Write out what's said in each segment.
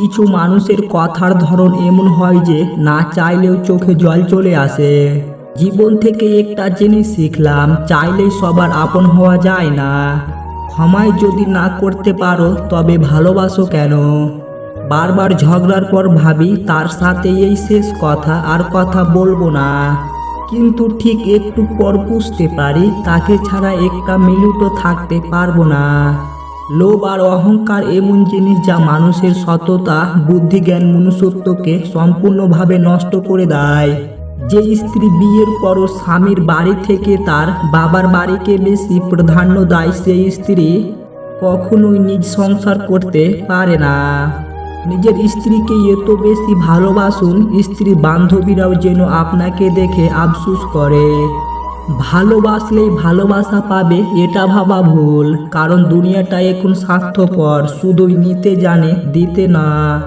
কিছু মানুষের কথার ধরন এমন হয় যে না চাইলেও চোখে জল চলে আসে। জীবন থেকে একটা জিনিস শিখলাম, চাইলেই সবার আপন হওয়া যায় না। ক্ষমায় যদি না করতে পারো, তবে ভালোবাসো কেন? বারবার ঝগড়ার পর ভাবি, তার সাথে এই শেষ কথা আর কথা বলব না। কিন্তু ঠিক একটু পর বুঝতে পারি, তাকে ছাড়া একটা মিনিটও থাকতে পারব না। লোভ আর অহংকার এমন জিনিস যা মানুষের সততা বুদ্ধি জ্ঞান মনুষ্যত্বকে সম্পূর্ণভাবে নষ্ট করে দেয়। যে স্ত্রী বিয়ের পরও স্বামীর বাড়ি থেকে তার বাবার বাড়িকে বেশি প্রাধান্য দেয়, সেই স্ত্রী কখনোই নিজ সংসার করতে পারে না। নিজের স্ত্রীকে এত বেশি ভালোবাসুন, স্ত্রী বান্ধবীরাও যেন আপনাকে দেখে আফসুস করে। ভালোবাসলেই ভালোবাসা পাবে, এটা ভাবা ভুল। কারণ দুনিয়াটা এখন স্বার্থপর, শুধুই নিতে জানে, দিতে না।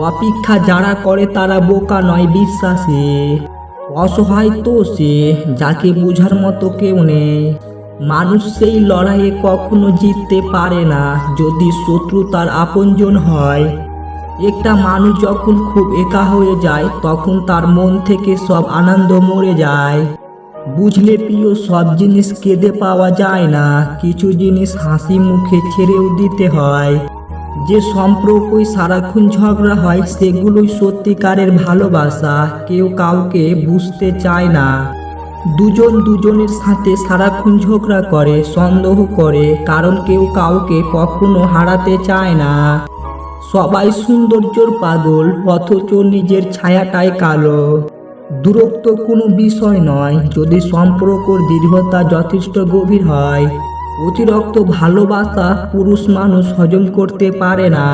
অপেক্ষা যারা করে তারা বোকা নয় বিশ্বাসে। অসহায় তো সে, যাকে বোঝার মতো কেউ নেই। মানুষ সেই লড়াইয়ে কখনো জিততে পারে না, যদি শত্রু তার আপনজন হয়। একটা মানুষ যখন খুব একা হয়ে যায়, তখন তার মন থেকে সব আনন্দ মরে যায়। বুঝলে প্রিয়, সব জিনিস কেঁদে পাওয়া যায় না। কিছু জিনিস হাসি মুখে ছেড়েও দিতে হয়। যে সম্পর্কই সারাক্ষণ ঝগড়া হয়, সেগুলোই সত্যিকারের ভালোবাসা। কেউ কাউকে বুঝতে চায় না। দুজন দুজনের সাথে সারাক্ষণ ঝগড়া করে, সন্দেহ করে, কারণ কেউ কাউকে কখনো হারাতে চায় না। সবাই সৌন্দর্যর পাগল, অথচ নিজের ছায়াটাই কালো। দূরত্ব কোনো বিষয় নয়। যদি সম্পর্কর দীর্ঘতা যথেষ্ট গভীর হয়, অতিরিক্ত ভালোবাসা পুরুষ মানুষ হজম করতে পারে না।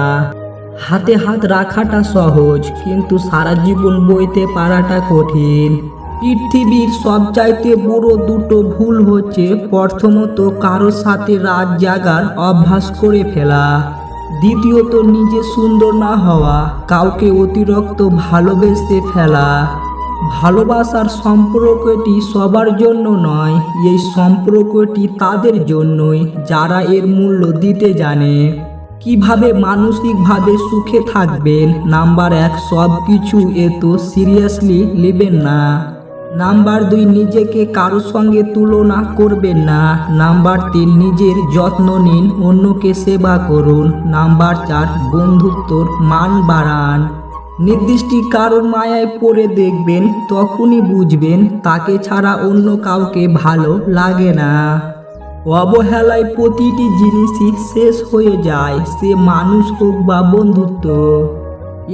হাতে হাত রাখাটা সহজ, কিন্তু সারা জীবন বইতে পারাটা কঠিন। পৃথিবীর সবচাইতে বড় দুটো ভুল হচ্ছে, প্রথমত কারোর সাথে রাত জাগার অভ্যাস করে ফেলা। দ্বিতীয়ত, নিজে সুন্দর না হওয়া, কাউকে অতিরিক্ত ভালোবেসে ফেলা। ভালোবাসার সম্পর্কটি সবার জন্য নয়, এই সম্পর্কটি তাদের জন্যই, যারা এর মূল্য দিতে জানে। কীভাবে মানসিকভাবে সুখে থাকবেন? নাম্বার এক সব কিছু এত সিরিয়াসলি নেবেন না। নাম্বার দুই, নিজেকে কারও সঙ্গে তুলনা করবেন না। নাম্বার তিন, নিজের যত্ন নিন, অন্যকে সেবা করুন। নাম্বার চার, বন্ধুত্বর মান বাড়ান। নির্দিষ্ট কারোর মায়ায় পড়ে দেখবেন, তখনই বুঝবেন তাকে ছাড়া অন্য কাউকে ভালো লাগে না। অবহেলায় প্রতিটি জিনিসই শেষ হয়ে যায়, সে মানুষ হোক বা বন্ধুত্ব।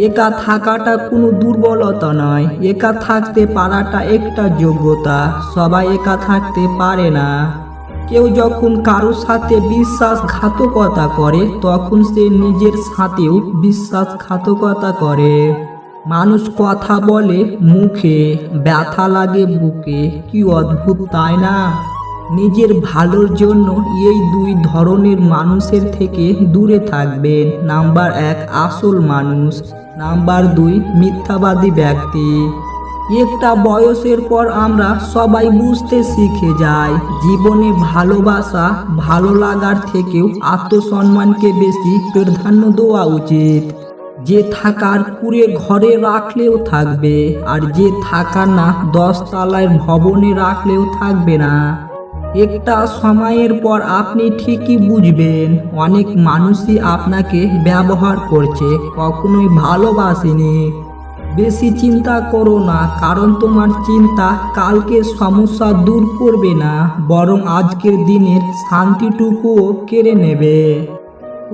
একা থাকাটা কোনো দুর্বলতা নয়, একা থাকতে পারাটা একটা যোগ্যতা, সবাই একা থাকতে পারে না। কেউ যখন কারোর সাথে বিশ্বাসঘাতকতা করে, তখন সে নিজের সাথেও বিশ্বাসঘাতকতা করে। মানুষ কথা বলে, মুখে ব্যথা লাগে বুকে, কি অদ্ভুত, তাই না? নিজের ভালোর জন্য এই দুই ধরনের মানুষের থেকে দূরে থাকবেন নাম্বার এক, আসল মানুষ। নাম্বার দুই, মিথ্যাবাদী ব্যক্তি। একটা বয়সের পর আমরা সবাই বুঝতে শিখে যাই। জীবনে ভালোবাসা ভালো লাগার থেকেও আত্মসম্মানকে বেশি প্রাধান্য দেওয়া উচিত। যে থাকার কুড়ে ঘরে রাখলেও থাকবে, আর যে থাকা না দশ তলায় ভবনে রাখলেও থাকবে না। একটা সময়ের পর আপনি ঠিকই বুঝবেন, অনেক মানুষই আপনাকে ব্যবহার করছে, কখনোই ভালোবাসেনি। বেশি চিন্তা করো না, কারণ তোমার চিন্তা কালকে সমস্যা দূর করবে না, বরং আজকের দিনের শান্তিটুকুও কেড়ে নেবে।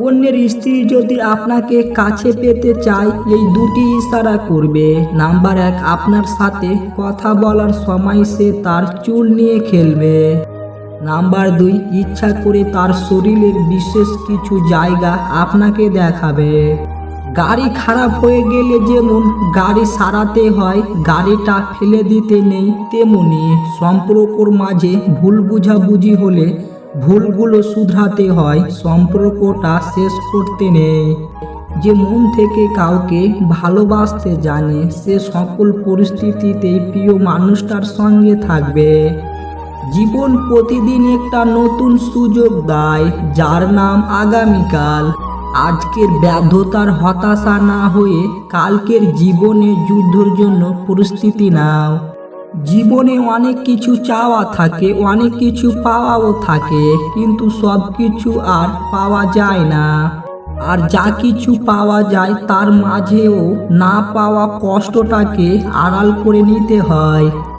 অন্যের স্ত্রী যদি আপনাকে কাছে পেতে চায়, এই দুটি ইশারা করবে। নাম্বার এক, আপনার সাথে কথা বলার সময় সে তার চুল নিয়ে খেলবে। নাম্বার দুই, ইচ্ছা করে তার শরীরের বিশেষ কিছু জায়গা আপনাকে দেখাবে। গাড়ি খারাপ হয়ে গেলে যেমন গাড়ি সারাতে হয়, গাড়িটা ফেলে দিতে নেই, তেমনি সম্পর্কর মাঝে ভুল বুঝাবুঝি হলে ভুলগুলো শুধরাতে হয়, সম্পর্কটা শেষ করতে নেই। যে মন থেকে কাউকে ভালোবাসতে জানে, সে সকল পরিস্থিতিতেই প্রিয় মানুষটার সঙ্গে থাকবে। জীবন প্রতিদিন একটা নতুন সুযোগ দেয়, যার নাম আগামীকাল। আজকের ব্যর্থতার হতাশা না হয়ে কালকের জীবনে যুদ্ধের জন্য প্রস্তুতি নাও। জীবনে অনেক কিছু চাওয়া থাকে, অনেক কিছু পাওয়াও থাকে, কিন্তু সব কিছু আর পাওয়া যায় না। আর যা কিছু পাওয়া যায়, তার মাঝেও না পাওয়া কষ্টটাকে আড়াল করে নিতে হয়।